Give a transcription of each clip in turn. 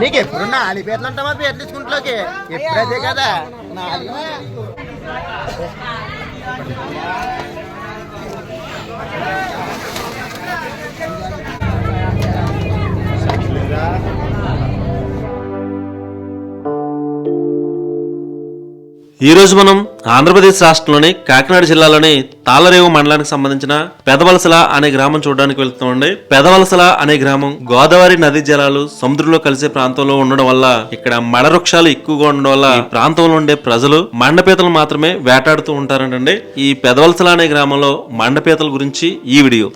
నీకు ఎప్పుడు నాలుగు పేర్లు ఉంటామా పేర్లు ఎప్పుడు అదే కదా? నాలుగు ఈ రోజు మనం ఆంధ్రప్రదేశ్ రాష్ట్రంలోని కాకినాడ జిల్లాలోని తాళరేవు మండలానికి సంబంధించిన పెదవలసల అనే గ్రామం చూడడానికి వెళ్తున్నామండి. పెదవలసల అనే గ్రామం గోదావరి నది జలాలు సముద్రంలో కలిసే ప్రాంతంలో ఉండడం వల్ల ఇక్కడ మడ వృక్షాలు ఎక్కువగా ఉండడం వల్ల ఈ ప్రాంతంలో ఉండే ప్రజలు మండపీతలు మాత్రమే వేటాడుతూ ఉంటారంటండి. ఈ పెదవలసల అనే గ్రామంలో మండపీతల గురించి ఈ వీడియో.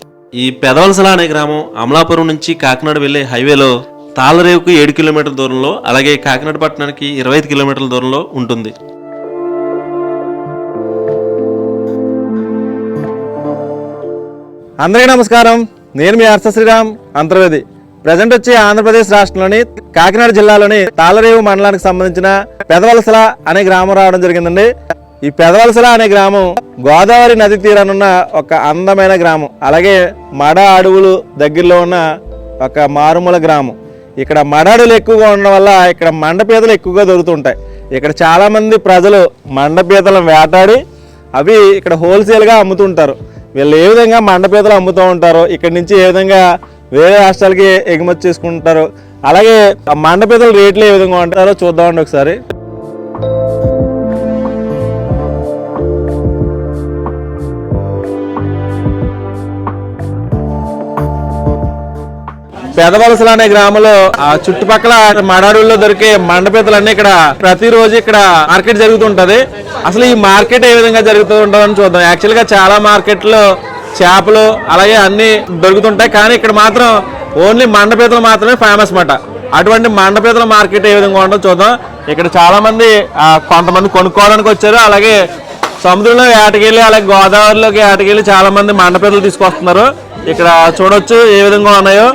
ఈ పెదవలసల అనే గ్రామం అమలాపురం నుంచి కాకినాడ వెళ్ళే హైవేలో తాళరేవుకు ఏడు కిలోమీటర్ల దూరంలో అలాగే కాకినాడ పట్టణానికి ఇరవై ఐదు కిలోమీటర్ల దూరంలో ఉంటుంది. అందరికీ నమస్కారం. నేను మీ హర్ష శ్రీరామ్ అంతర్వేది. ప్రజెంట్ వచ్చి ఆంధ్రప్రదేశ్ రాష్ట్రంలోని కాకినాడ జిల్లాలోని తాళరేవు మండలానికి సంబంధించిన పెదవలసల అనే గ్రామం రావడం జరిగిందండి. ఈ పెదవలసల అనే గ్రామం గోదావరి నది తీరానున్న ఒక అందమైన గ్రామం. అలాగే మడ అడవులు దగ్గరలో ఉన్న ఒక మారుమూల గ్రామం. ఇక్కడ మడాడులు ఎక్కువగా ఉండడం వల్ల ఇక్కడ మండపీతలు ఎక్కువగా దొరుకుతుంటాయి. ఇక్కడ చాలామంది ప్రజలు మండపీతలను వేటాడి అవి ఇక్కడ హోల్సేల్గా అమ్ముతుంటారు. వీళ్ళు ఏ విధంగా మండపీతలు అమ్ముతూ ఉంటారో ఇక్కడ నుంచి ఏ విధంగా వేరే రాష్ట్రాలకి ఎగుమతి చేసుకుంటారు అలాగే ఆ మండపీతల రేట్లు ఏ విధంగా ఉంటారో చూద్దామండి ఒకసారి. పెదవలసలు అనే గ్రామంలో ఆ చుట్టుపక్కల మడాడుల్లో దొరికే మండపీతలన్నీ ఇక్కడ ప్రతిరోజు ఇక్కడ మార్కెట్ జరుగుతుంటది. అసలు ఈ మార్కెట్ ఏ విధంగా జరుగుతూ ఉంటుందని చూద్దాం. యాక్చువల్గా చాలా మార్కెట్లో చేపలు అలాగే అన్ని దొరుకుతుంటాయి. కానీ ఇక్కడ మాత్రం ఓన్లీ మండపీతలు మాత్రమే ఫేమస్ మాట అటువంటి మండపీతల మార్కెట్ ఏ విధంగా ఉంటుందో చూద్దాం. ఇక్కడ చాలా మంది కొంతమంది కొనుక్కోవడానికి వచ్చారు. అలాగే సముద్రంలో వేటకెళ్ళి అలాగే గోదావరిలోకి వేటకెళ్ళి చాలా మంది మండపీతలు తీసుకొస్తున్నారు. ఇక్కడ చూడొచ్చు ఏ విధంగా ఉన్నాయో.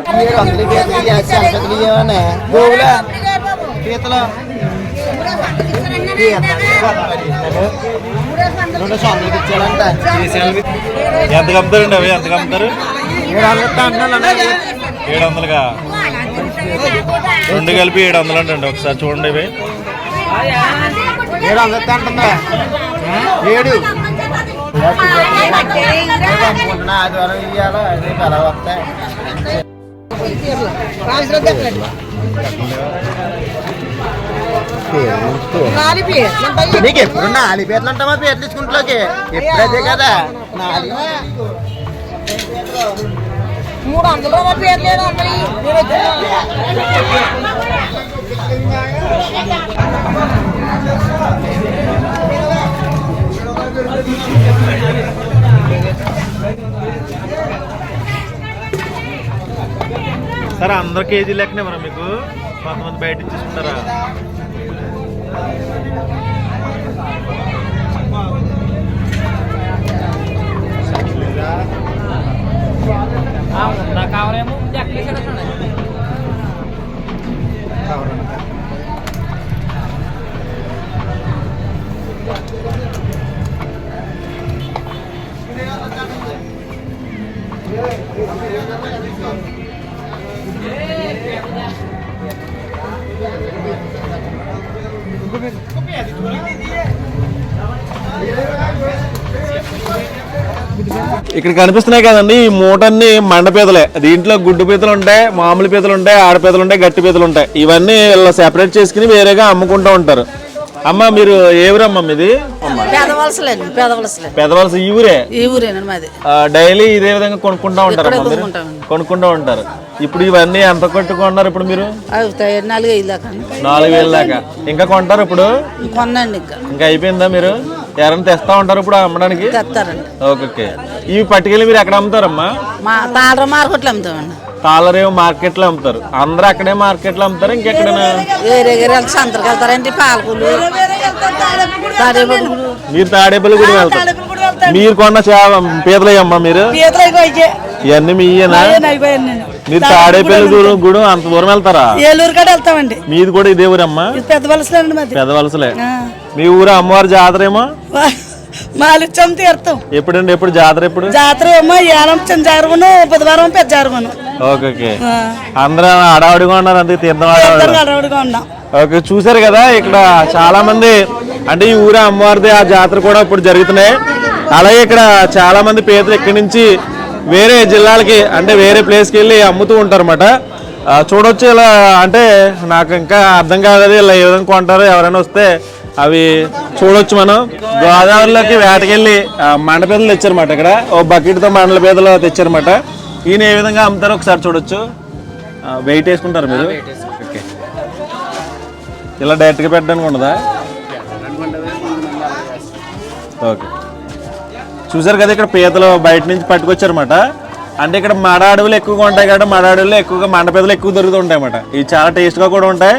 ఎంత కమ్ముతారండి అవి? ఎంత కమ్ముతారు? ఏడు వందలుగా రెండు కలిపి ఏడు వందలు అంటండి. ఒకసారి చూడండి ఇవి. ఏడు వందలు ఏడు. అనుకుంటున్నా ఆదివారం ఇయ్యాలా రేపు ఎలా వస్తాయి నీకు ఎప్పుడు నాలుగు పేర్లు ఉంటామా పేర్లు తీసుకుంట్లోకి ఎప్పుడు అదే కదా నాలుగు మూడు వందల రూపాయల పేరు లేదు అందరి సరే అందరు కేజీ లెక్కనే మరి మీకు. కొంతమంది బయట ఇచ్చేసుకుంటారా? ఇక్కడ కనిపిస్తున్నాయి కదండి ఈ మూటన్ని మండపీతలే దీంట్లో గుడ్డు పీతలు ఉంటాయి మామూలు పీతలు ఉంటాయి ఆడపీతలు ఉంటాయి గట్టి పీతలు ఉంటాయి ఇవన్నీ ఇలా సెపరేట్ చేసుకుని వేరేగా అమ్ముకుంటూ ఉంటారు. అమ్మ మీరు ఏ ఊరమ్మా మీది? పెద్దవలస ఈ ఊరే? ఈ ఊరేనండి మాది. డైలీ ఇదే విధంగా కొనుక్కుంటా ఉంటారు. కొనుక్కుంటూ ఉంటారు. ఇప్పుడు ఇవన్నీ ఎంత కొట్టుకున్నారు ఇప్పుడు మీరు? నాలుగు ఐదు దాకా నాలుగు వేల దాకా. ఇంకా కొంటారు ఇప్పుడు? కొనండి ఇంకా. ఇంకా అయిపోయిందా మీరు? ఎవరైనా తెస్తా ఉంటారు ఇప్పుడు అమ్మడానికి? తెస్తారండి. Okay okay. ఇవి పట్టుకెళ్ళి మీరు ఎక్కడ అమ్ముతారమ్మా? మా తాళర మార్కెట్లు అమ్ముతామండి. తాళరేవు మార్కెట్లో అమ్ముతారు. అందరూ అక్కడే మార్కెట్లో అమ్ముతారు? ఇంకెక్కడైనా? వేరే వేరే వెళ్తే సంతరికి వెళ్తారండి పాలకూలు తాడేపల్లి మీరు తాడేపల్లి గుడి వెళ్తారు. మీరు కొన్న చేప పీతలు అమ్మా మీరు ఇవన్నీ మీయేనా? మీరు తాడేపల్లి గుడి గుడి అంత దూరం వెళ్తారా? ఏలూరు కాడ వెళ్తామండి. మీది కూడా ఇదే ఊరమ్మా? పెద్ద వలసలండి మాది. పెదవలసలే మీ ఊరు అమ్మవారి జాతర ఏమో? మాలిచ్చం తీర్థం. ఎప్పుడండి? ఎప్పుడు జాతర ఎప్పుడు? జాతర ఏమో ఏలం చిన్న జాగరమను బుధవారం పెద్ద జాగరమను ఓకే అందరూ హడావుడిగా ఉన్నారు అందుకే తీర్థం. అడవుడుగా ఉన్నాం. ఓకే చూసారు కదా ఇక్కడ చాలా మంది అంటే ఈ ఊరు అమ్మవారిది ఆ జాతర కూడా ఇప్పుడు జరుగుతున్నాయి. అలాగే ఇక్కడ చాలా మంది పేదలు ఇక్కడి నుంచి వేరే జిల్లాలకి అంటే వేరే ప్లేస్కి వెళ్ళి అమ్ముతూ ఉంటారు అనమాట చూడొచ్చు ఇలా అంటే నాకు ఇంకా అర్థం కాదు ఇలా ఏ విధంగా కొంటారు ఎవరైనా వస్తే అవి చూడొచ్చు మనం. గోదావరిలోకి వేటకెళ్ళి మండపేదలు తెచ్చారన్నమాట ఇక్కడ. ఓ బకెట్తో మండల పేదలు తెచ్చారన్నమాట. ఈయన ఏ విధంగా అమ్ముతారో ఒకసారి చూడొచ్చు. వెయిట్ వేసుకుంటారు మీరు? ఓకే. ఇలా డైరెక్ట్గా పెట్టడానికి ఉండదా? ఓకే. చూసారు కదా ఇక్కడ పీతలు బయట నుంచి పట్టుకొచ్చారన్నమాట. అంటే ఇక్కడ మడ అడవులు ఎక్కువగా ఉంటాయి కాబట్టి మడ అడవుల్లో ఎక్కువగా మండ పీతలు ఎక్కువ దొరుకుతూ ఉంటాయి అన్నమాట ఇవి చాలా టేస్ట్గా కూడా ఉంటాయి.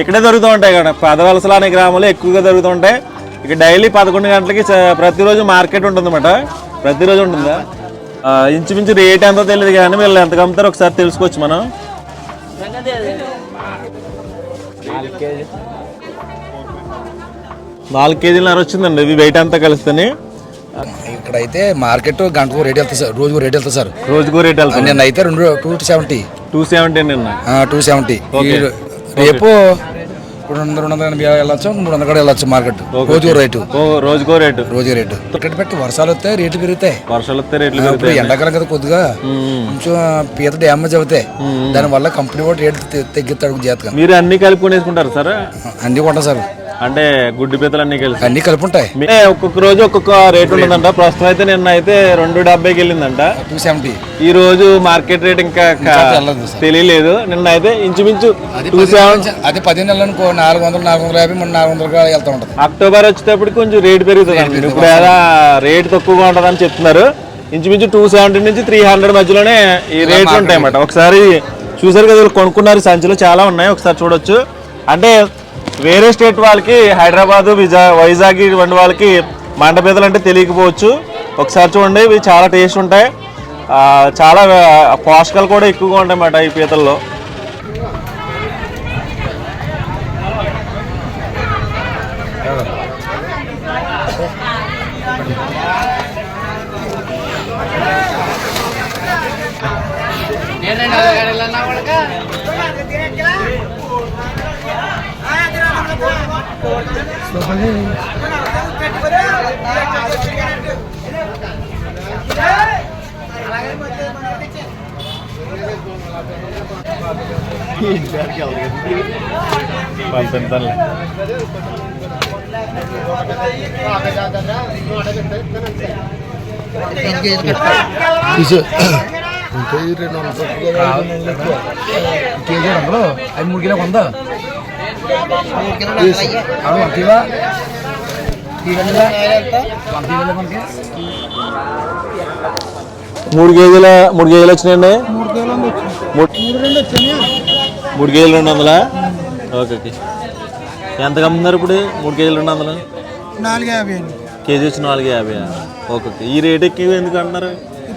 ఇక్కడే దొరుకుతూ ఉంటాయి కదా పెదవలసలు అనే గ్రామంలో ఎక్కువగా దొరుకుతూ ఉంటాయి ఇక డైలీ పదకొండు గంటలకి ప్రతిరోజు మార్కెట్ ఉంటుందన్నమాట. ప్రతిరోజు ఉంటుందా? ఇంచుమించు రేట్ ఎంతో తెలియదు కానీ వీళ్ళు ఎంత అమ్ముతారో ఒకసారి తెలుసుకోవచ్చు మనం. నాలుగు కేజీలన్నర వచ్చిందండి. ఇది వెయిట్ అంతా కలిస్తేనే. ఇక్కడైతే మార్కెట్ గంటకు రేట్ వెళ్తుంది సార్. రోజుకు రేట్ వెళ్తుంది సార్. రోజుకో రేట్ వెళ్తుంది. నిన్న అయితే రెండు టూ సెవెంటీ టూ సెవెంటీ నిన్న. టూ సెవెంటీ రేపు రెండు వందల రెండు వందల ఎనభై వెళ్ళొచ్చు మూడు వందల కూడా వెళ్ళొచ్చు మార్కెట్. రోజు రేటు. రోజుకో రేటు. రోజు రేటు. ఇక్కడ పెట్టి వర్షాలు వస్తాయి రేట్లు పెరుగుతాయి. వర్షాలు వస్తే రేట్లు ఇప్పుడు పెరుగుతాయి. ఎండాకాలం కదా కొద్దిగా. కొంచెం పీత డ్యామేజ్ అవుతాయి దానివల్ల కంపెనీ కూడా రేట్ తగ్గిస్తాడు జాతకం. మీరు అన్ని కలుపుకొని వేసుకుంటారు సార్? అన్ని కొంటాం సార్. అంటే గుడ్డి పీతలు అన్ని కలిసి. అన్ని కలిపి ఉంటాయి ఒక్కొక్క రోజు ఒక్కొక్క రేట్ ఉంటుందంట ప్రస్తుతం అయితే నిన్న అయితే రెండు డెబ్బైకి వెళ్ళిందంట. టూ సెవెంటీ ఈ రోజు మార్కెట్ రేట్ ఇంకా. తెలియలేదు. నిన్న అయితే ఇంచుమించు టూ సెవెన్ అది పది నెలలు అనుకో నాలుగు వందలు నాలుగు వందల యాభై నాలుగు వందలుగా వెళ్తా ఉంటుంది. అక్టోబర్ వచ్చేటప్పటికి కొంచెం రేట్ పెరుగుతుంది ఇప్పుడు ఏదో రేట్ తక్కువగా ఉంటుందని చెప్తున్నారు. ఇంచుమించు టూ సెవెంటీ నుంచి త్రీ హండ్రెడ్ మధ్యలోనే ఈ రేట్లు ఉంటాయి అన్నమాట ఒకసారి చూసారు కదా కొనుక్కున్నారు సంచులు చాలా ఉన్నాయి. ఒకసారి చూడొచ్చు. అంటే వేరే స్టేట్ వాళ్ళకి హైదరాబాద్ విజా వైజాగ్ ఇటువంటి వాళ్ళకి మండపేదలు అంటే తెలియకపోవచ్చు. ఒకసారి చూడండి ఇవి చాలా టేస్ట్ ఉంటాయి. చాలా పోషకాలు కూడా ఎక్కువగా ఉంటాయి అన్నమాట ఈ పీతల్లో. పంపిస్తానులే కేజీ వందలు అవి మూడు కిలో వంద మనకి మూడు కేజీల మూడు కేజీలు వచ్చినాయండి మూడు కేజీలు రెండు వందలా? Okay okay. ఎంత అమ్ముతున్నారు ఇప్పుడు మూడు కేజీలు రెండు వందలు? నాలుగు యాభై కేజీ వచ్చి నాలుగు యాభై. Okay okay. ఈ రేట్ ఎక్కువ ఎందుకు అంటున్నారు?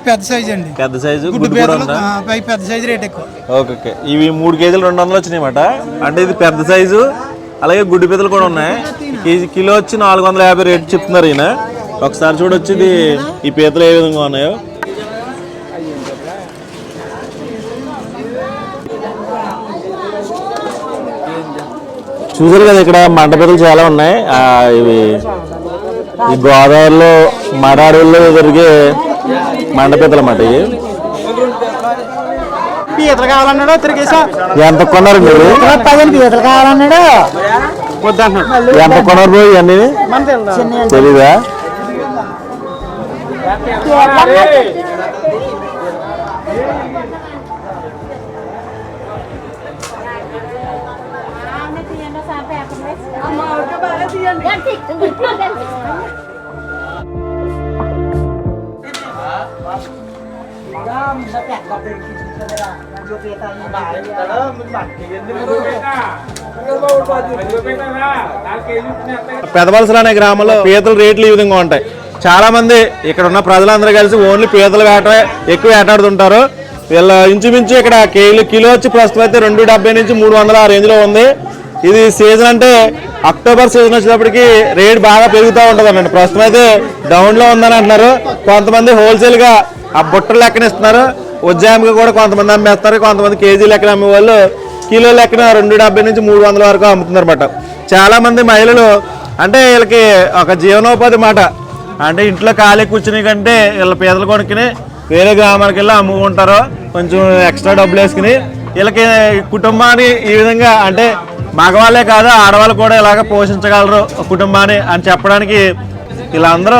పెద్ద సైజ్ అండి. పెద్ద సైజు గుడ్డు కూడా ఉందా? పై పెద్ద సైజ్ రేట్ ఎక్కువ. Okay okay. ఇవి మూడు కేజీలు రెండు వందలు వచ్చినాయన్నమాట అంటే ఇది పెద్ద సైజు అలాగే గుడ్డు పీతలు కూడా ఉన్నాయి. కేజీ కిలో వచ్చి నాలుగు వందల యాభై రేట్ చెప్తున్నారు ఈయన. ఒకసారి చూడొచ్చు ఇది ఈ పీతలు ఏ విధంగా ఉన్నాయో. చూసారు కదా ఇక్కడ మంట పీతలు చాలా ఉన్నాయి. ఇవి ఈ గోదావరిలో మడ అడవుల్లో దొరికే మండ పీతలు అన్నమాట పీతలు కావాలన్నాడు తిరిగేసా. ఎంత కొన్నారు మీరు? పదిహేను పీతలు కావాలన్నాడు. ఎంత కొన్నారు పోయి ఇవన్నీ? తెలీదా? పెదవలసలు అనే గ్రామంలో పీతల రేట్లు ఈ విధంగా ఉంటాయి. చాలా మంది ఇక్కడ ఉన్న ప్రజలందరూ కలిసి ఓన్లీ పీతలు వేట ఎక్కువ వేటాడుతుంటారు. వీళ్ళ ఇంచుమించు ఇక్కడ కిలో కిలో వచ్చి ప్రస్తుతం అయితే రెండు డెబ్బై నుంచి మూడు వందల ఆ రేంజ్లో ఉంది. ఇది సీజన్ అంటే అక్టోబర్ సీజన్ వచ్చేటప్పటికి రేట్ బాగా పెరుగుతూ ఉంటుంది అన్నట్టు ప్రస్తుతం అయితే డౌన్లో ఉందని అంటున్నారు. కొంతమంది హోల్సేల్గా ఆ బుట్టలు లెక్కన ఇస్తున్నారు. ఉజ్జాయింపుగా కూడా కొంతమంది అమ్మేస్తారు. కొంతమంది కేజీ లెక్కన అమ్మే వాళ్ళు కిలో లెక్కన రెండు డెబ్బై నుంచి మూడు వందల వరకు అమ్ముతున్నారు చాలామంది మహిళలు అంటే వీళ్ళకి ఒక జీవనోపాధి మాట. అంటే ఇంట్లో ఖాళీ కూర్చుని కంటే వీళ్ళ పేదలు కొనుక్కుని వేరే గ్రామానికి వెళ్ళి అమ్ముకుంటారు కొంచెం ఎక్స్ట్రా డబ్బులు వేసుకుని వీళ్ళకి కుటుంబాన్ని ఈ విధంగా అంటే మగవాళ్ళే కాదు ఆడవాళ్ళు కూడా ఇలాగ పోషించగలరు కుటుంబాన్ని అని చెప్పడానికి వీళ్ళందరూ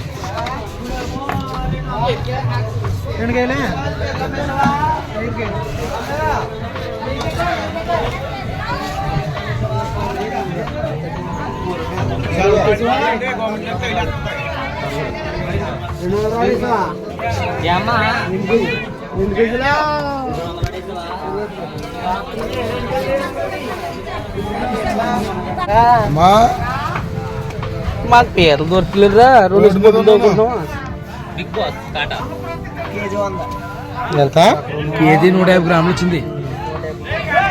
ఉంటారు అన్నమాట మాకు పేర్లు దొరకలేదురా రెండు ఎంత? కేజీ నూట యాభై గ్రాములు వచ్చింది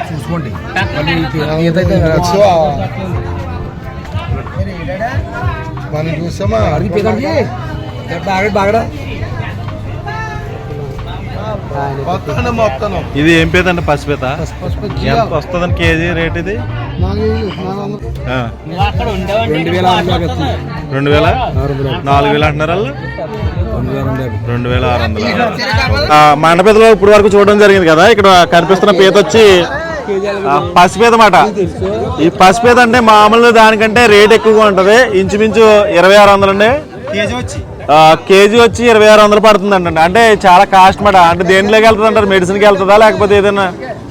చూసుకోండి. ఏదైతే మనం చూసామా? అడిగి పేదండి బాగా బాగా. మొత్తం ఇది ఏం పీత అంటే పసిపీత ఎంత వస్తుందని కేజీ రేట్ ఇది? రెండు వేల నాలుగు వేలు అంటున్నారు వాళ్ళు రెండు వేల ఆరు వందలు మండపేదలో ఇప్పుడు వరకు చూడడం జరిగింది కదా. ఇక్కడ కనిపిస్తున్న పీత వచ్చి పసిపీత మాట. ఈ పసిపీత అంటే మామూలు దానికంటే రేట్ ఎక్కువగా ఉంటది. ఇంచుమించు ఇరవై ఆరు వందలు అండి. కేజీ వచ్చి. ఇరవై ఆరు వందలు పడుతుంది అండి అంటే చాలా కాస్ట్ మాట. అంటే దేంట్లోకి వెళ్తుంది అంటారు మెడిసిన్కి వెళ్తుందా? లేకపోతే ఏదైనా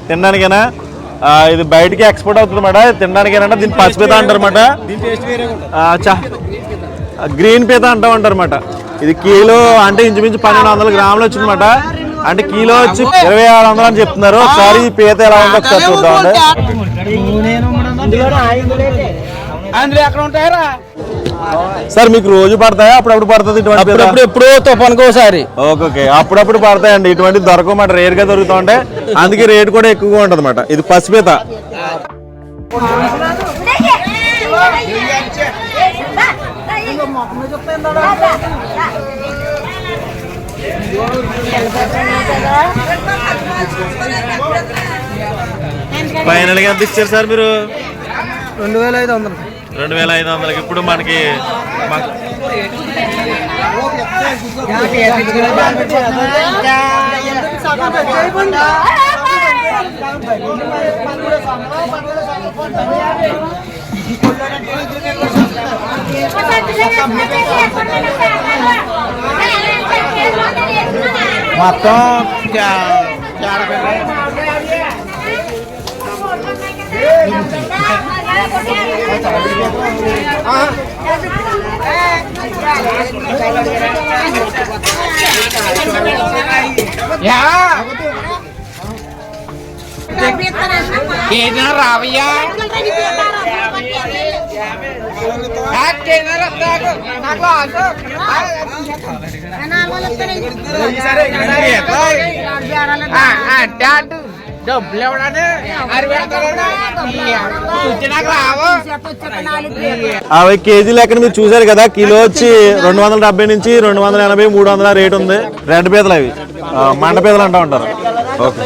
తినడానికైనా? ఇది బయటికి ఎక్స్పోర్ట్ అవుతుంది మాట. తినడానికైనా దీన్ని పసిపీత అంటారు మాట. గ్రీన్ పీత అంటూ ఉంటారు అనమాట ఇది కిలో అంటే ఇంచుమించు పన్నెండు వందల గ్రాములు వచ్చిందన్నమాట. అంటే కిలో వచ్చి ఇరవై ఆరు వందలు అని చెప్తున్నారు. ఒకసారి ఈ పీత ఎలా ఉందో ఒకసారి చూద్దామండి. సార్ మీకు రోజు పడతాయా? అప్పుడప్పుడు పడుతుంది ఇటువంటి? అప్పుడప్పుడు ఎప్పుడో తుఫానికి ఒకసారి. ఓకే అప్పుడప్పుడు పడతాయండి. ఇటువంటి దొరకమాట రేర్గా దొరుకుతా ఉంటాయి అందుకే రేట్ కూడా ఎక్కువగా ఉంటుంది ఇది పసిపీత ఫైనల్గా ఎంత ఇచ్చారు సార్ మీరు? రెండు వేల ఐదు వందలు. రెండు వేల ఐదు వందలకి ఇప్పుడు మనకి మ- మొత్తం కేజీ రావయ్యా డబ్బులు ఇవ్వడానే కేజీ లెక్కన మీరు చూసారు కదా కిలో వచ్చి రెండు వందల డెబ్బై నుంచి రెండు వందల ఎనభై మూడు వందల రేట్ ఉంది. రెడ్ పీతలు అవి. మండపీతలు మండ పీతలు అంటూ ఉంటారు. ఓకే.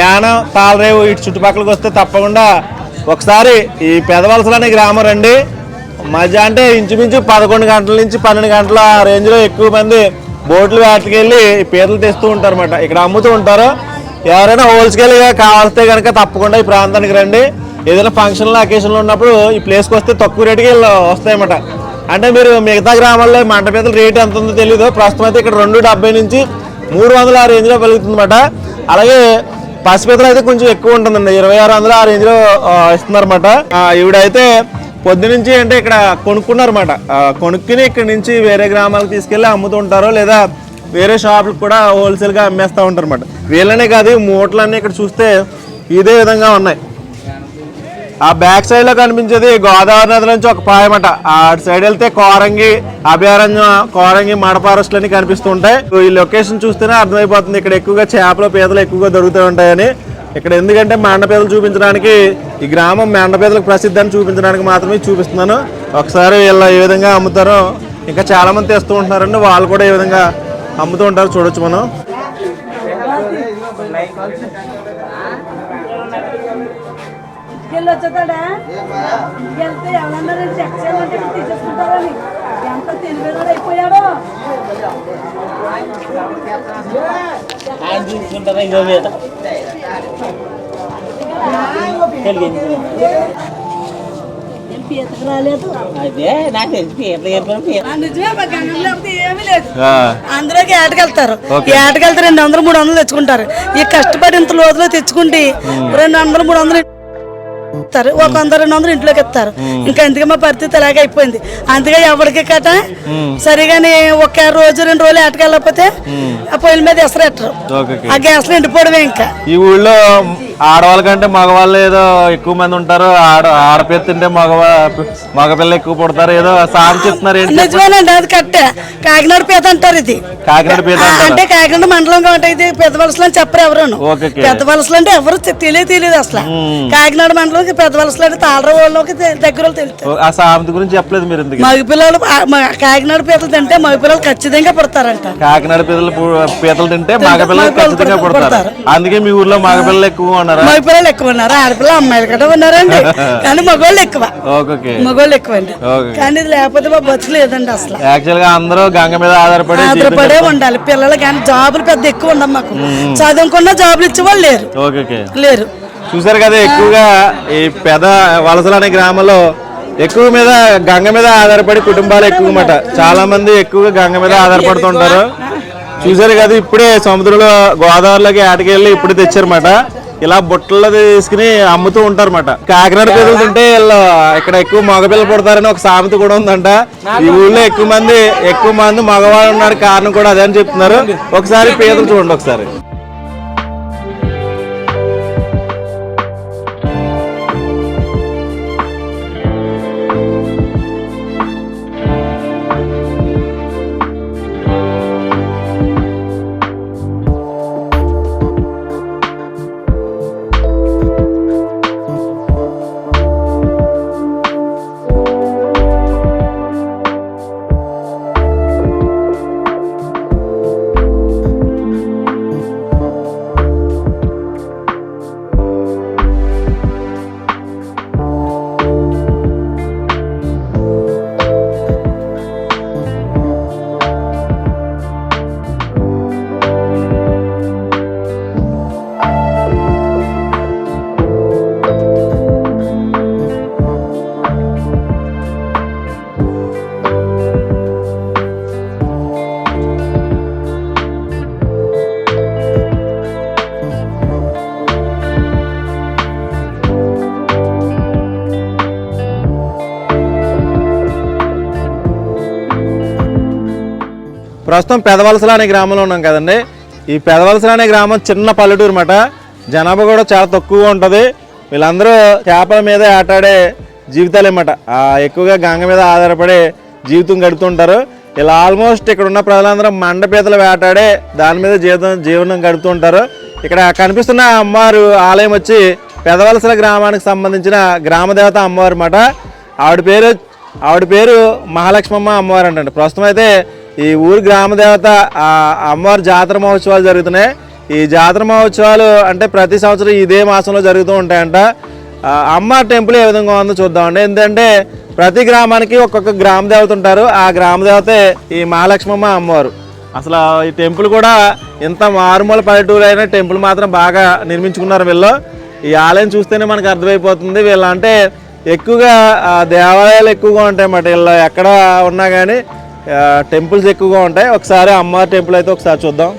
యానం తాళరేవు ఇటు చుట్టుపక్కలకి వస్తే తప్పకుండా ఒకసారి ఈ పెదవలసలు అనే గ్రామం రండి. మధ్య అంటే ఇంచుమించు పదకొండు గంటల నుంచి పన్నెండు గంటల ఆ రేంజ్లో ఎక్కువ మంది బోట్లు వేటకి వెళ్ళి పీతలు తెస్తూ ఉంటారు అనమాట ఇక్కడ అమ్ముతూ ఉంటారు. ఎవరైనా హోల్సేల్గా కావాల్స్తే కనుక తప్పకుండా ఈ ప్రాంతానికి రండి. ఏదైనా ఫంక్షన్లు అకేషన్లు ఉన్నప్పుడు ఈ ప్లేస్కి వస్తే తక్కువ రేటుకి వస్తాయన్నమాట. అంటే మీరు మిగతా గ్రామాల్లో మంట పీతల రేట్ ఎంత ఉందో తెలియదు ప్రస్తుతం అయితే ఇక్కడ రెండు డెబ్బై నుంచి మూడు వందల ఆ రేంజ్లో పెరుగుతుందన్నమాట. అలాగే పసిపీతలు అయితే కొంచెం ఎక్కువ ఉంటుందండి. ఇరవై ఆరు వందలు ఆ రేంజ్లో ఆ, ఇస్తున్నారన్నమాట. ఆ, ఈవిడైతే పొద్దు నుంచి అంటే ఇక్కడ కొనుక్కున్నారన్నమాట. కొనుక్కుని ఇక్కడ నుంచి వేరే గ్రామాలకు తీసుకెళ్ళి అమ్ముతూ ఉంటారు లేదా వేరే షాపులకు కూడా హోల్సేల్గా అమ్మేస్తూ ఉంటారు అనమాట వీళ్ళనే కాదు మూటలన్నీ ఇక్కడ చూస్తే ఇదే విధంగా ఉన్నాయి. ఆ బ్యాక్ సైడ్లో కనిపించేది గోదావరి నది నుంచి ఒక పాయమట. ఆ సైడ్ వెళ్తే కోరంగి అభయారణ్యం కోరంగి మడ ఫారెస్ట్లు అని కనిపిస్తూ ఉంటాయి ఈ లొకేషన్ చూస్తేనే అర్థమైపోతుంది ఇక్కడ ఎక్కువగా చేపలు పీతలు ఎక్కువగా దొరుకుతూ ఉంటాయని. ఇక్కడ ఎందుకంటే మండపేదలు చూపించడానికి ఈ గ్రామం మండపేదలకు ప్రసిద్ధి అని చూపించడానికి మాత్రమే చూపిస్తున్నాను. ఒకసారి వీళ్ళ ఏ విధంగా అమ్ముతారో ఇంకా చాలా మంది తెస్తూ ఉంటున్నారండి. వాళ్ళు కూడా ఏ విధంగా అమ్ముతూ ఉంటారు చూడొచ్చు మనం. వెళ్ళి వచ్చేస్తాడా వెళ్తే ఎవరన్నా చెక్ చేయాలంటే తీసేసుకుంటారని ఎంత తెలివైన అయిపోయాడో. రాలేదు. అదే నాకు తెలిసి పీతలు ఏర్పడి పీతలు. నిజమే మా గంగం లేకపోతే ఏమీ లేదు. ఆ, అందరికి ఏటకెళ్తారు ఓకే. ఏటకెళ్తే రెండు వందలు మూడు వందలు తెచ్చుకుంటారు. ఈ కష్టపడి ఇంత రోజులో తెచ్చుకుంటే రెండు వందలు మూడు వందలు ఇస్తారు. ఒక వంద రెండు వందలు ఇంట్లోకి ఇస్తారు. ఇంకా అందుకే మా పరిస్థితి ఇలాగే అయిపోయింది. అందుకే ఎవరికి కట సరిగాని ఒక రోజు రెండు రోజులు ఏటకెళ్ళకపోతే ఆ పొయ్యిల మీద ఎసరెట్టరు. ఆ గ్యాస్లో ఎండిపోవడమే ఇంకా. ఈ ఊళ్ళో ఆడవాళ్ళ కంటే మగవాళ్ళు ఏదో ఎక్కువ మంది ఉంటారు. ఆడ ఆడపిల్ల తింటే మగవా మగపిల్ల ఎక్కువ పుడతారు. ఏదో సాగు చెప్తున్నారు ఏంటి నిజమేనండి అది కట్టే కాకినాడ పీత అంటారు ఇది. కాకినాడ పీత అంటే కాకినాడ మండలం కాబట్టి ఇది పెద్ద వలసలు అని చెప్పరు ఎవరు. పెద్ద వలసలు అంటే ఎవరు తెలియదు తెలియదు అసలు. కాకినాడ మండలంకి పెద్ద వలసలు అంటే తాళర వాళ్ళకి దగ్గర తెలుస్తారు ఆ సామెత గురించి చెప్పలేదు మీరు ఎందుకు మగ పిల్లలు ఆ, మ- కాకినాడ పీతలు తింటే మగ పిల్లలు ఖచ్చితంగా పుడతారంట. కాకినాడ పీతలు పీతలు తింటే మగపిల్లలు మగపిల్లలు ఖచ్చితంగా పుడతారు. పుడతారు. అందుకే మీ ఊర్లో మగపిల్లలు ఎక్కువ ఉన్నారా. మగ పిల్లలు ఎక్కువ ఉన్నారు ఆడపిల్ల అమ్మాయిలు కూడా ఉన్నారండి. కానీ మగవాళ్ళు ఎక్కువ. ఓకే. మగవాళ్ళు ఎక్కువ అండి. కానీ ఇది లేకపోతే మా బతుకు లేదండి అసలు. యాక్చువల్గా అందరూ గంగ మీద ఆధారపడి ఆధారపడే. ఉండాలి. పిల్లలు కానీ జాబులు పెద్ద ఎక్కువ ఉండవు మాకు. చదువుకున్న జాబులు ఇచ్చేవాళ్ళు లేరు. లేరు. చూసారు కదా ఎక్కువగా ఈ పెద వలసలు అనే గ్రామంలో ఎక్కువ మీద గంగ మీద ఆధారపడి కుటుంబాలు ఎక్కువ అన్నమాట చాలా మంది ఎక్కువగా గంగ మీద ఆధారపడుతుంటారు. చూసారు కదా ఇప్పుడే సముద్రంలో గోదావరిలోకి ఆటకెళ్ళి ఇప్పుడు తెచ్చారన్నమాట. ఇలా బుట్టల్లో తీసుకుని అమ్ముతూ ఉంటారన్నమాట. కాకినాడ పిల్లలు తింటే వీళ్ళు ఇక్కడ ఎక్కువ మగపిల్లలు పుడతారని ఒక సామెత కూడా ఉందంట. ఈ ఊళ్ళో ఎక్కువ మంది ఎక్కువ మంది మగవాళ్ళు ఉన్నారు కారణం కూడా అదే అని చెప్తున్నారు. ఒకసారి పీతలు చూడండి ఒకసారి. ప్రస్తుతం పెదవలసల అనే గ్రామంలో ఉన్నాం కదండి. ఈ పెదవలసల అనే గ్రామం చిన్న పల్లెటూరు మాట జనాభా కూడా చాలా తక్కువగా ఉంటుంది. వీళ్ళందరూ చేపల మీద ఆటాడే జీవితాలు అనమాట ఎక్కువగా గంగ మీద ఆధారపడి జీవితం గడుపుతుంటారు. ఇలా ఆల్మోస్ట్ ఇక్కడ ఉన్న ప్రజలందరూ మండపీతలు వేటాడే దాని మీద జీవితం జీవనం గడుపుతుంటారు. ఇక్కడ కనిపిస్తున్న అమ్మవారు ఆలయం వచ్చి పెదవలసల గ్రామానికి సంబంధించిన గ్రామదేవత అమ్మవారు అన్నమాట ఆవిడ పేరు ఆవిడ పేరు మహాలక్ష్మమ్మ అమ్మవారు అంటే ప్రస్తుతం అయితే ఈ ఊరు గ్రామదేవత అమ్మవారి జాతర మహోత్సవాలు జరుగుతున్నాయి. ఈ జాతర మహోత్సవాలు అంటే ప్రతి సంవత్సరం ఇదే మాసంలో జరుగుతూ ఉంటాయంట. అమ్మ టెంపుల్ ఏ విధంగా ఉందో చూద్దామండి. ఎందుకంటే ప్రతి గ్రామానికి ఒక్కొక్క గ్రామ దేవత ఉంటారు. ఆ గ్రామ దేవతే ఈ మహాలక్ష్మమ్మ అమ్మవారు. అసలు ఈ టెంపుల్ కూడా ఇంత మారుమూల పల్లెటూరు అయినా టెంపుల్ మాత్రం బాగా నిర్మించుకున్నారు వీళ్ళు. ఈ ఆలయం చూస్తేనే మనకు అర్థమైపోతుంది వీళ్ళు అంటే ఎక్కువగా దేవాలయాలు ఎక్కువగా ఉంటాయి అన్నమాట వీళ్ళు ఎక్కడ ఉన్నా కానీ టెంపుల్స్ ఎక్కువగా ఉంటాయి. ఒకసారి అమ్మవారి టెంపుల్ అయితే ఒకసారి చూద్దాం.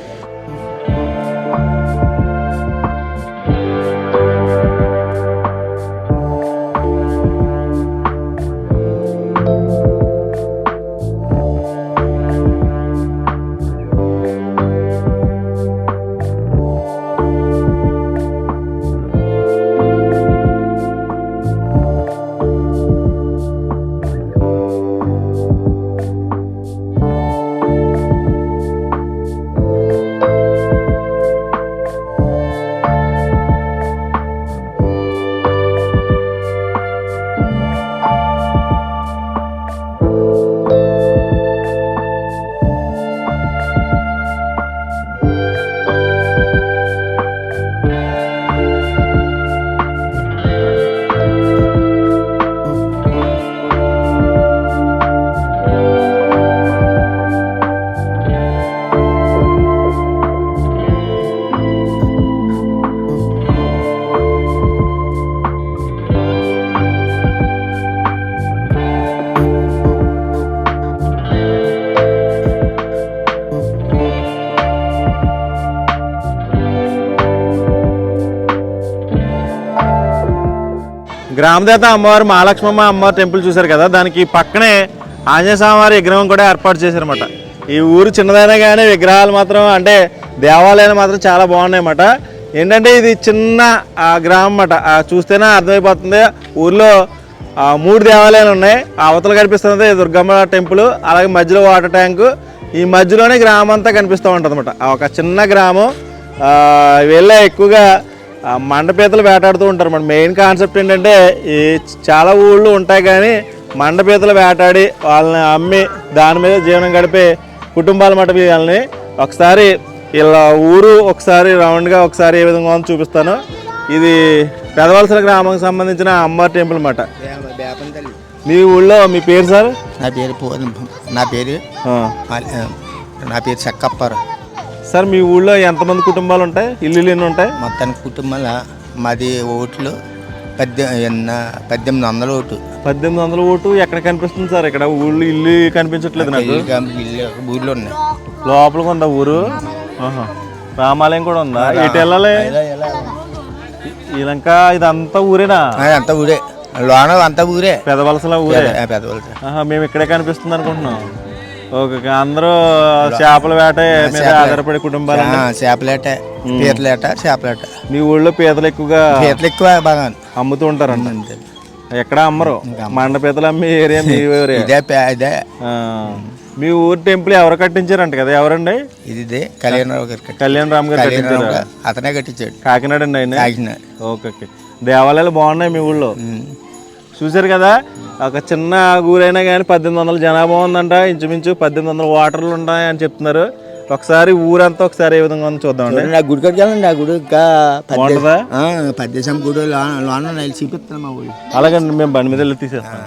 గ్రామదేవత అమ్మవారు మహాలక్ష్మమ్మ అమ్మవారి టెంపుల్ చూశారు కదా దానికి పక్కనే ఆంజనేయ స్వామివారి విగ్రహం కూడా ఏర్పాటు చేశారన్నమాట. ఈ ఊరు చిన్నదైనా కానీ విగ్రహాలు మాత్రం అంటే దేవాలయాలు మాత్రం చాలా బాగున్నాయన్నమాట. ఏంటంటే ఇది చిన్న గ్రామం అన్నమాట. చూస్తేనే అర్థమైపోతుంది. ఊర్లో మూడు దేవాలయాలు ఉన్నాయి. అవతల కనిపిస్తుంది దుర్గమ్మ టెంపుల్ అలాగే మధ్యలో వాటర్ ట్యాంకు. ఈ మధ్యలోనే గ్రామం అంతా కనిపిస్తూ ఉంటుంది అనమాట ఒక చిన్న గ్రామం. వీళ్ళ ఎక్కువగా మండపీతలు వేటాడుతూ ఉంటారు. మన మెయిన్ కాన్సెప్ట్ ఏంటంటే ఈ చాలా ఊళ్ళు ఉంటాయి కానీ మండపీతలు వేటాడి వాళ్ళని అమ్మి దాని మీద జీవనం గడిపే కుటుంబాల మాట వీళ్ళని ఒకసారి వీళ్ళ ఊరు ఒకసారి రౌండ్గా ఒకసారి ఏ విధంగా ఉందో చూపిస్తాను. ఇది పెదవలసల గ్రామానికి సంబంధించిన అమ్మవారి టెంపుల్ అన్నమాట. మీ ఊళ్ళో మీ పేరు సార్? నా పేరు నా పేరు. నా పేరు చెక్కప్పారు. సార్ మీ ఊళ్ళో ఎంతమంది కుటుంబాలు ఉంటాయి ఇల్లులు ఎన్ని ఉంటాయి? మొత్తానికి కుటుంబాల. మాది ఓట్లు పద్దె ఎన్న పద్దెనిమిది వందల ఓటు. పద్దెనిమిది వందల ఓటు ఎక్కడ కనిపిస్తుంది సార్? ఇక్కడ ఊళ్ళు ఇల్లు కనిపించట్లేదు నాకు. ఇల్లు ఊర్లో ఉన్నాయి. లోపలికి ఉందా ఊరు? ఆహా. రామాలయం కూడా ఉందా? ఇటు వెళ్ళాలి? ఈ లంక ఇదంతా ఊరేనా? ఆ, అంతా ఊరే. లోన అంతా ఊరే. పెదవలసల ఊరే? పెద్దవాళ్ళు ఆహా, మేము ఇక్కడే కనిపిస్తుంది అనుకుంటున్నాం. ఓకే. అందరూ చేపల వేట మీద ఆధారపడే కుటుంబాలు చేపలేట పీతలేట చేపలేట మీ ఊళ్ళో పీతలు ఎక్కువగా పీతలు ఎక్కువ బాగా అమ్ముతూ ఉంటారంట. అంతే. ఎక్కడ అమ్మరు? మండ పీతలు అమ్మే ఏరియా మీ ఊరే ఇదే ఇదే. మీ ఊరు టెంపుల్ ఎవరు కట్టించారంట కదా ఎవరండి? ఇది కళ్యాణరావు గారు కట్టి కళ్యాణ్ రామ్ గారు కట్టించారా? అతనే కట్టించాడు. కాకినాడ అండి ఆయన? కాకినాడ. Okay okay. దేవాలయాలు బాగున్నాయి మీ ఊళ్ళో. చూశారు కదా? ఒక చిన్న ఊరైనా కానీ పద్దెనిమిది వందల జనాభా ఉందంట. ఇంచుమించు పద్దెనిమిది వందల వాటర్లు ఉన్నాయి అని చెప్తున్నారు. ఒకసారి ఊరంతా ఒకసారి ఏ విధంగా ఉందో చూద్దామండి నా గుడి కడికి వెళ్ళండి ఆ గుడి ఇంకా బాగుంటుందా? పద్దేశం గుడి లోన లోన చూపిస్తాను మా అలాగండి మేము బండి మీద వెళ్ళి తీసేస్తాం.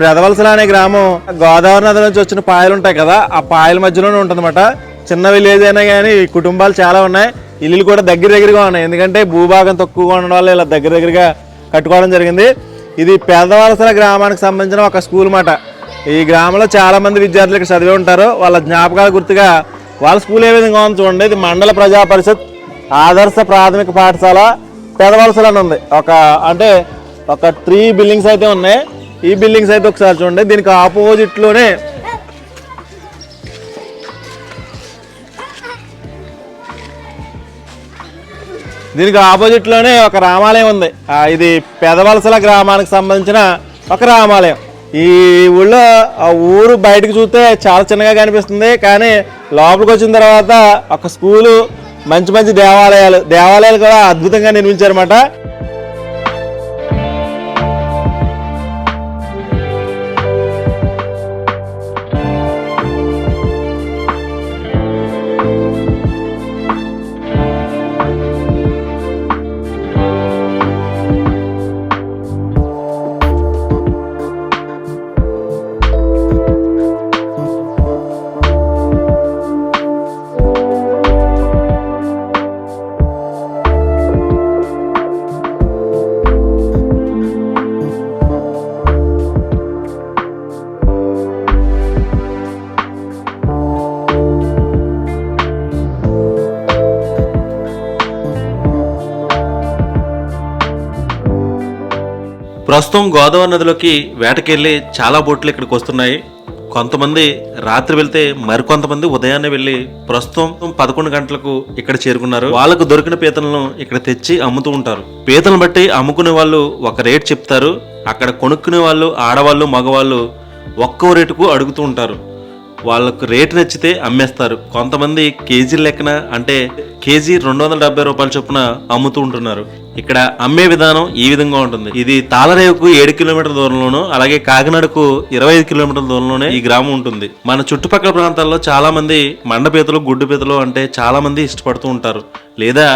పెదవలసల అనే గ్రామం. గోదావరి నది నుంచి వచ్చిన పాయలు ఉంటాయి కదా ఆ పాయల మధ్యలోనే ఉంటుందన్నమాట. చిన్న విలేజ్ అయినా కానీ కుటుంబాలు చాలా ఉన్నాయి. ఇల్లులు కూడా దగ్గర దగ్గరగా ఉన్నాయి. ఎందుకంటే భూభాగం తక్కువగా ఉండడం వల్ల ఇలా దగ్గర దగ్గరగా కట్టుకోవడం జరిగింది. ఇది పెదవలసల గ్రామానికి సంబంధించిన ఒక స్కూల్ మాట ఈ గ్రామంలో చాలా మంది విద్యార్థులు ఇక్కడ చదివి ఉంటారు. వాళ్ళ జ్ఞాపకాల గుర్తుగా వాళ్ళ స్కూల్ ఏ విధంగా ఉంది చూడండి. ఇది మండల ప్రజా పరిషత్ ఆదర్శ ప్రాథమిక పాఠశాల పెదవలసలు అని ఉంది. ఒక అంటే ఒక త్రీ బిల్డింగ్స్ అయితే ఉన్నాయి. ఈ బిల్డింగ్స్ అయితే ఒకసారి చూడండి. దీనికి ఆపోజిట్లోనే దీనికి ఆపోజిట్లోనే ఒక రామాలయం ఉంది. ఇది పెదవలసల గ్రామానికి సంబంధించిన ఒక రామాలయం. ఈ ఊళ్ళో ఆ ఊరు బయటకు చూస్తే చాలా చిన్నగా కనిపిస్తుంది. కానీ లోపలికి వచ్చిన తర్వాత ఒక స్కూలు మంచి మంచి దేవాలయాలు దేవాలయాలు కూడా అద్భుతంగా నిర్మించారన్నమాట. ప్రస్తుతం గోదావరి నదిలోకి వేటకెళ్ళి చాలా బోట్లు ఇక్కడికి వస్తున్నాయి. కొంతమంది రాత్రి వెళ్తే మరికొంతమంది ఉదయాన్నే వెళ్ళి ప్రస్తుతం పదకొండు గంటలకు ఇక్కడ చేరుకున్నారు. వాళ్ళకు దొరికిన పీతలను ఇక్కడ తెచ్చి అమ్ముతూ ఉంటారు. పీతలను బట్టి అమ్ముకునే వాళ్ళు ఒక రేట్ చెప్తారు. అక్కడ కొనుక్కునే వాళ్ళు ఆడవాళ్ళు మగవాళ్ళు ఒక్కో రేటుకు అడుగుతూ ఉంటారు. వాళ్ళకు రేటు నచ్చితే అమ్మేస్తారు. కొంతమంది కేజీ లెక్కన అంటే కేజీ రెండు వందల డెబ్బై రూపాయల చొప్పున అమ్ముతూ ఉంటున్నారు. ఇక్కడ అమ్మే విధానం ఈ విధంగా ఉంటుంది. ఇది తాళరేవుకు ఏడు కిలోమీటర్ల దూరంలోను అలాగే కాకినాడకు ఇరవై ఐదు కిలోమీటర్ల దూరంలోనే ఈ గ్రామం ఉంటుంది. మన చుట్టుపక్కల ప్రాంతాల్లో చాలా మంది మండపీతలు గుడ్డు పీతలు అంటే చాలా మంది ఇష్టపడుతూ ఉంటారు. లేదా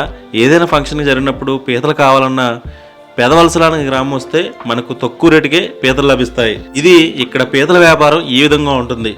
ఏదైనా ఫంక్షన్ జరిగినప్పుడు పీతలు కావాలన్నా పెదవలసలాన గ్రామం వస్తే మనకు తక్కువ రేటుకే పీతలు లభిస్తాయి. ఇది ఇక్కడ పీతల వ్యాపారం ఈ విధంగా ఉంటుంది.